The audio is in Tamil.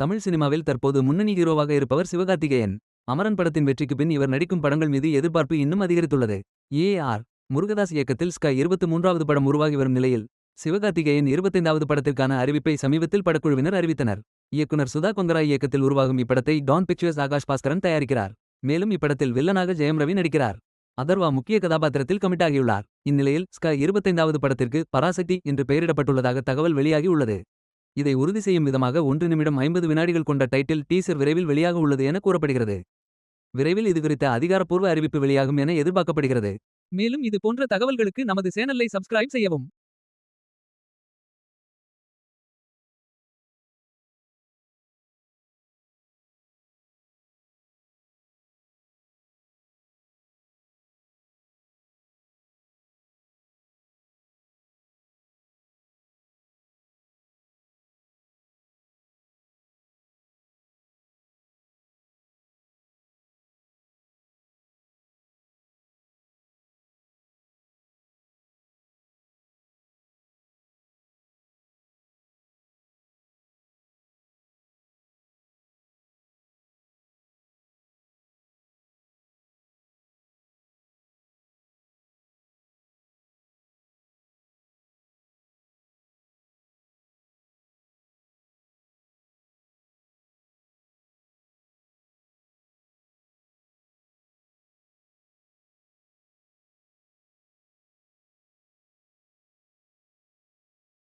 தமிழ் சினிமாவில் தற்போது முன்னணி ஹீரோவாக இருப்பவர் சிவகார்த்திகேயன். அமரன் படத்தின் வெற்றிக்கு பின் இவர் நடிக்கும் படங்கள் மீது எதிர்பார்ப்பு இன்னும் அதிகரித்துள்ளது. A R. முருகதாஸ் இயக்கத்தில் ஸ்கை இருபத்து மூன்றாவது படம் உருவாகி வரும் நிலையில் சிவகார்த்திகேயன் இருபத்தைந்தாவது படத்திற்கான அறிவிப்பை சமீபத்தில் படக்குழுவினர் அறிவித்தனர். இயக்குனர் சுதா கொங்கராய் இயக்கத்தில் உருவாகும் இப்படத்தை டான் பிக்சர்ஸ் ஆகாஷ் பாஸ்கரன் தயாரிக்கிறார். மேலும் இப்படத்தில் வில்லனாக ஜெயம் ரவி நடிக்கிறார். அதர்வா முக்கிய கதாபாத்திரத்தில் கமிட்டாகியுள்ளார் இந்நிலையில் ஸ்கை இருபத்தைந்தாவது படத்திற்கு பராசக்தி என்று பெயரிடப்பட்டுள்ளதாக தகவல் வெளியாகி உள்ளது. இதை உறுதி செய்யும் விதமாக ஒன்று நிமிடம் ஐம்பது வினாடிகள் கொண்ட டைட்டில் டீசர் விரைவில் வெளியாக உள்ளது என கூறப்படுகிறது. விரைவில் இது குறித்த அதிகாரப்பூர்வ அறிவிப்பு வெளியாகும் என எதிர்பார்க்கப்படுகிறது. மேலும் இது போன்ற தகவல்களுக்கு நமது சேனலை சப்ஸ்கிரைப் செய்யவும்.